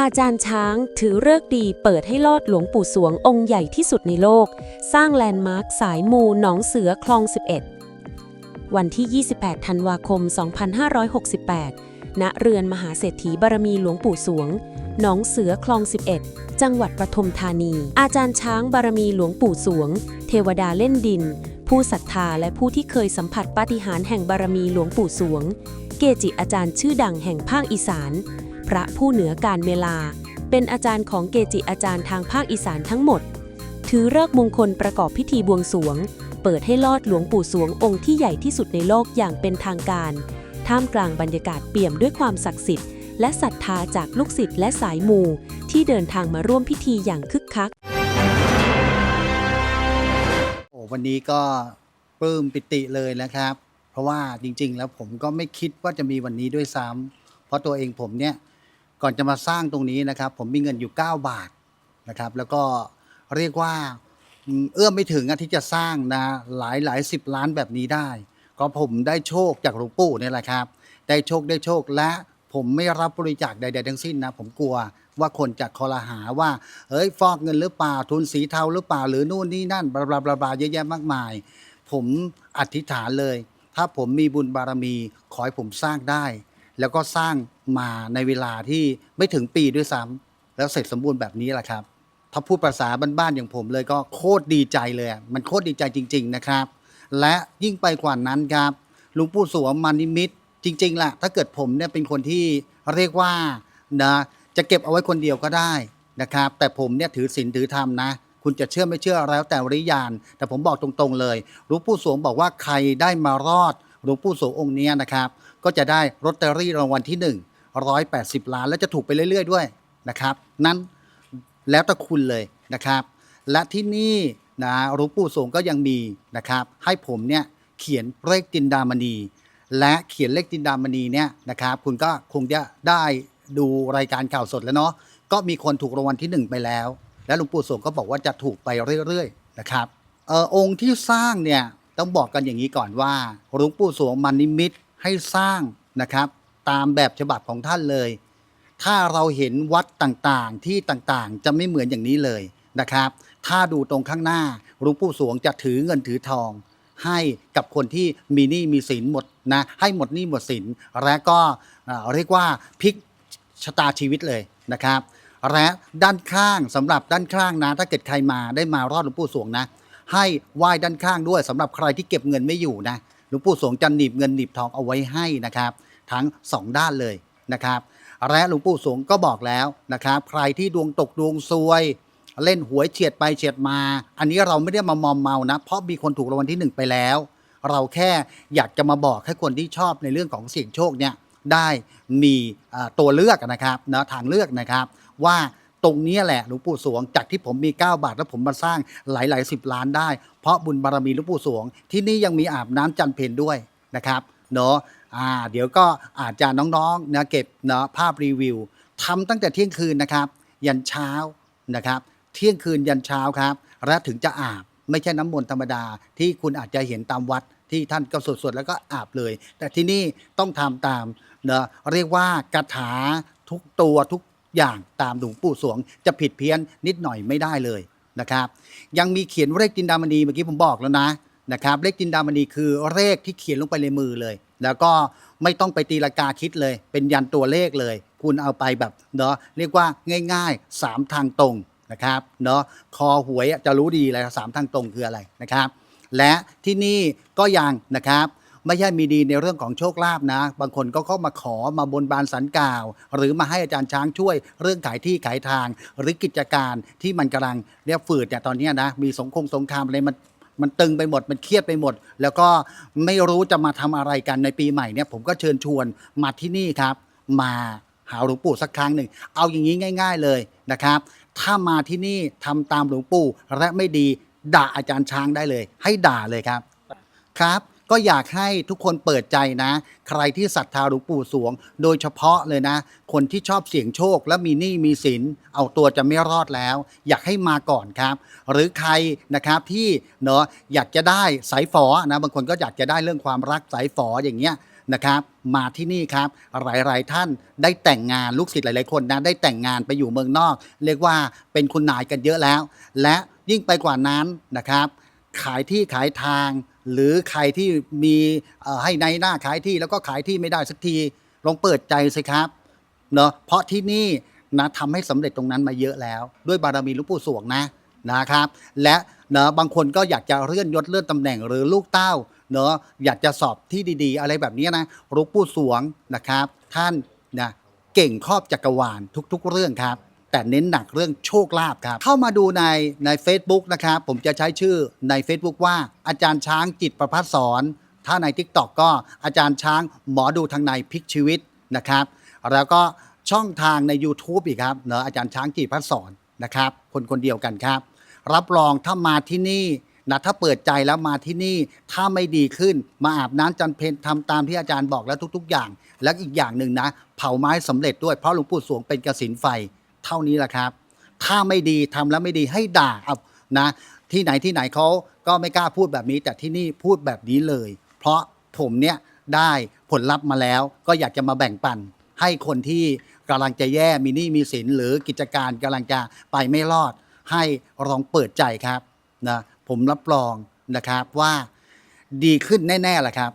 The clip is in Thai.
อาจารย์ช้างถือเลิกดีเปิดให้ลอดหลวงปู่สวงองค์ใหญ่ที่สุดในโลก สร้างแลนด์มาร์คสายมูหนองเสือคลอง 11 วันที่ 28 ธันวาคม 2568 ณ เรือนมหาเศรษฐีบารมีหลวงปู่สวง หนองเสือคลอง 11 จังหวัดปทุมธานี อาจารย์ช้างบารมีหลวงปู่สวง เทวดาเล่นดิน ผู้ศรัทธาและผู้ที่เคยสัมผัสปาฏิหาริย์แห่งบารมีหลวงปู่สวง เกจิอาจารย์ชื่อดังแห่งภาคอีสาน พระผู้เหนือการเวลา เป็นอาจารย์ของเกจิอาจารย์ทางภาคอีสานทั้งหมด ถือเลิกมงคลประกอบพิธีบวงสวง เปิดให้ลอดหลวงปู่สวงองค์ที่ใหญ่ที่สุดในโลกอย่างเป็นทางการ ท่ามกลางบรรยากาศเปี่ยมด้วยความศักดิ์สิทธิ์และศรัทธาจากลูกศิษย์และสายมู ที่เดินทางมาร่วมพิธีอย่างคึกคัก โอ้วันนี้ก็ปลื้มปิติเลยนะครับ เพราะว่าจริง ๆ แล้วผมก็ไม่คิดว่าจะมีวันนี้ด้วยซ้ำเพราะตัวเองผมเนี่ย ก่อนจะมาสร้างตรงนี้นะครับ ผมมีเงินอยู่ 9 บาทนะครับ แล้วก็เรียกว่าเอื้อมไม่ถึงอะที่จะสร้างนะหลายหลายสิบล้านแบบนี้ได้ ก็ผมได้โชคจากหลวงปู่เนี่ยแหละครับ ได้โชคได้โชคและผมไม่รับบริจาคใด ๆ ทั้งสิ้นนะผมกลัวว่าคนจะคอรหาว่าเฮ้ยฟอกเงินหรือเปล่าทุนสีเทาหรือเปล่าหรือนู่นนี่นั่นบลาบลาบลาบลาเยอะแยะมากมาย ผมอธิษฐานเลย ถ้าผมมีบุญบารมีขอให้ผมสร้างได้ แล้วก็สร้าง มาในเวลาที่ไม่ถึงปีด้วยซ้ำแล้วเสร็จสมบูรณ์แบบนี้แหละครับ ถ้าพูดภาษาบ้านๆอย่างผมเลยก็โคตรดีใจเลย มันโคตรดีใจจริง ๆนะครับ และยิ่งไปกว่านั้นครับหลวงปู่สวงมานิมิตจริงๆล่ะถ้าเกิดผมเนี่ยเป็นคนที่เรียกว่านะจะเก็บเอาไว้คนเดียวก็ได้นะครับ แต่ผมเนี่ยถือศีลถือธรรมนะ คุณจะเชื่อไม่เชื่อแล้วแต่วิญญาณแต่ผมบอกตรงๆเลยหลวงปู่สวงบอกว่าใครได้มารอดหลวงปู่สวงองค์นี้นะครับ ก็จะได้ลอตเตอรี่รางวัลที่1 180 ล้าน แล้วจะถูกไปเรื่อย ๆ ด้วยนะครับ นั้นแล้วแต่คุณเลยนะครับ และที่นี่นะหลวงปู่สงก็ยังมีนะครับ ให้ผมเนี่ยเขียนเลขจินดามณี และเขียนเลขจินดามณีเนี่ยนะครับ คุณก็คงจะได้ดูรายการข่าวสดแล้วเนาะก็มีคนถูกรางวัลที่หนึ่งไปแล้ว และหลวงปู่สงก็บอกว่าจะถูกไปเรื่อยๆนะครับเออองค์ที่สร้างเนี่ยต้องบอกกันอย่างนี้ก่อนว่าหลวงปู่สวงมันนิมิตให้สร้างนะครับ ตามแบบฉบับของท่านเลย ถ้าเราเห็นวัดต่างๆ ที่ต่างๆ จะไม่เหมือนอย่างนี้เลยนะครับ ถ้าดูตรงข้างหน้าหลวงปู่สวงจะถือเงินถือทอง ให้กับคนที่มีหนี้มีสินหมดนะให้หมดหนี้หมดสินและก็เรียกว่าพลิกชะตาชีวิตเลยนะครับและด้านข้างสำหรับด้านข้างนะ ถ้าเกิดใครมาได้มารอดหลวงปู่สวงนะ ให้ไหว้ด้านข้างด้วยสำหรับใครที่เก็บเงินไม่อยู่นะหลวงปู่สวงจะหนีบเงินหนีบทองเอาไว้ให้นะครับ ทั้งสองด้านเลยนะครับและหลวงปู่สวงก็บอกแล้วนะครับ ใครที่ดวงตกดวงซวย เล่นหวยเฉียดไปเฉียดมา อันนี้เราไม่ได้มามอมเมานะ เพราะมีคนถูกรางวัลที่หนึ่งไปแล้ว เราแค่อยากจะมาบอกให้คนที่ชอบในเรื่องของเสี่ยงโชคเนี่ยได้มีตัวเลือกนะครับนะทางเลือกนะครับ ว่าตรงนี้แหละหลวงปู่สวง จากที่ผมมี 9 บาทแล้วผมมาสร้างหลายหลายสิบล้านได้ เพราะบุญบารมีหลวงปู่สวง ที่นี่ยังมีอาบน้ำจันเพนด้วยนะครับ เนาะอ่าเดี๋ยวก็อาจจะน้องๆนะเก็บเนาะภาพรีวิวทำตั้งแต่เที่ยงคืนนะครับ ยันเช้านะครับ เที่ยงคืนยันเช้าครับ และถึงจะอาบไม่ใช่น้ำมนต์ธรรมดาที่คุณอาจจะเห็นตามวัดที่ท่านก็สวดๆแล้วก็อาบเลย แต่ที่นี่ต้องทำตามเนะเรียกว่ากระถาทุกตัวทุกอย่างตามหลวงปู่สวง จะผิดเพี้ยนนิดหน่อยไม่ได้เลยนะครับ ยังมีเขียนเลขจินดามณีเมื่อกี้ผมบอกแล้วนะ นะครับเลขจินดามณีคือเลขที่เขียนลงไปในมือเลย แล้วก็ไม่ต้องไปตีลากาคิดเลย เป็นยันตัวเลขเลย คุณเอาไปแบบเนาะเรียกว่าง่ายๆ 3 ทางตรงนะครับเนาะคอหวยจะรู้ดีเลยสามทางตรงคืออะไรนะครับ และที่นี่ก็ยังนะครับไม่ใช่มีดีในเรื่องของโชคลาภนะ บางคนก็เข้ามาขอมาบนบานสันกล่าว หรือมาให้อาจารย์ช้างช่วยเรื่องขายที่ขายทาง หรือกิจการที่มันกำลังเรียกฝืดเนี่ยตอนนี้นะมีสงครามสงครามอะไรมัน มันตึงไปหมดมันเครียดไปหมด แล้วก็ไม่รู้จะมาทำอะไรกันในปีใหม่เนี่ยผมก็เชิญชวนมาที่นี่ครับ มาหาหลวงปู่สักครั้งหนึ่งเอาอย่างนี้ง่าย ๆเลยนะครับ ถ้ามาที่นี่ทำตามหลวงปู่และไม่ดีด่าอาจารย์ช้างได้เลย ให้ด่าเลยครับครับ ก็อยากให้ทุกคนเปิดใจนะ ใครที่ศรัทธาหลวงปู่สวง โดยเฉพาะเลยนะ คนที่ชอบเสี่ยงโชคและมีหนี้มีสิน เอาตัวจะไม่รอดแล้ว อยากให้มาก่อนครับ หรือใครนะครับที่เนาะอยากจะได้สายฝอนะบางคนก็อยากจะได้เรื่องความรักสายฝออย่างเงี้ยนะครับมาที่นี่ครับหลายๆท่านได้แต่งงานลูกศิษย์หลาย ๆ คนนะได้แต่งงานไปอยู่เมืองนอก เรียกว่าเป็นคุณนายกันเยอะแล้ว และยิ่งไปกว่านั้นนะครับ ขายที่ขายทาง หรือใครที่มีให้ในหน้าขายที่แล้วก็ขายที่ไม่ได้สักทีลองเปิดใจสิครับเนาะเพราะที่นี่นะทำให้สำเร็จตรงนั้นมาเยอะแล้ว ด้วยบารมีหลวงปู่สวงนะนะครับ และเนาะบางคนก็อยากจะเลื่อนยศเลื่อนตำแหน่งหรือลูกเต้าเนาะอยากจะสอบที่ดีๆ อะไรแบบนี้นะหลวงปู่สวงนะครับ ท่านนะเก่งครอบจักรวาลทุก ๆ เรื่องครับ แต่เน้นหนักเรื่องโชคลาภครับ เข้ามาดูในใน Facebook นะครับ ผมจะใช้ชื่อใน Facebook ว่าอาจารย์ช้างจิตประพัฒสอนถ้าใน TikTok ก็อาจารย์ช้างหมอดูทางในพลิกชีวิตนะครับ แล้วก็ช่องทางใน YouTube อีกครับเนอะอาจารย์ช้างจิตประพัฒสอนนะครับ คนคนเดียวกันครับ รับรองถ้ามาที่นี่นะถ้าเปิดใจแล้วมาที่นี่ถ้าไม่ดีขึ้นมาอาบน้ำจันเพนทำตามที่อาจารย์บอกแล้วทุก ๆ อย่าง แล้วอีกอย่างหนึ่งนะ เผาไม้สำเร็จด้วยเพราะหลวงปู่สวงเป็นกสินไฟ เท่านี้แหละครับ ถ้าไม่ดีทำแล้วไม่ดีให้ด่าเอานะ ที่ไหนที่ไหนเขาก็ไม่กล้าพูดแบบนี้ แต่ที่นี่พูดแบบนี้เลย เพราะผมเนี่ยได้ผลลัพธ์มาแล้ว ก็อยากจะมาแบ่งปัน ให้คนที่กำลังจะแย่มีหนี้มีสินหรือกิจการกำลังจะไปไม่รอด ให้ลองเปิดใจครับนะผมรับรองนะครับว่าดีขึ้นแน่ๆแหละครับ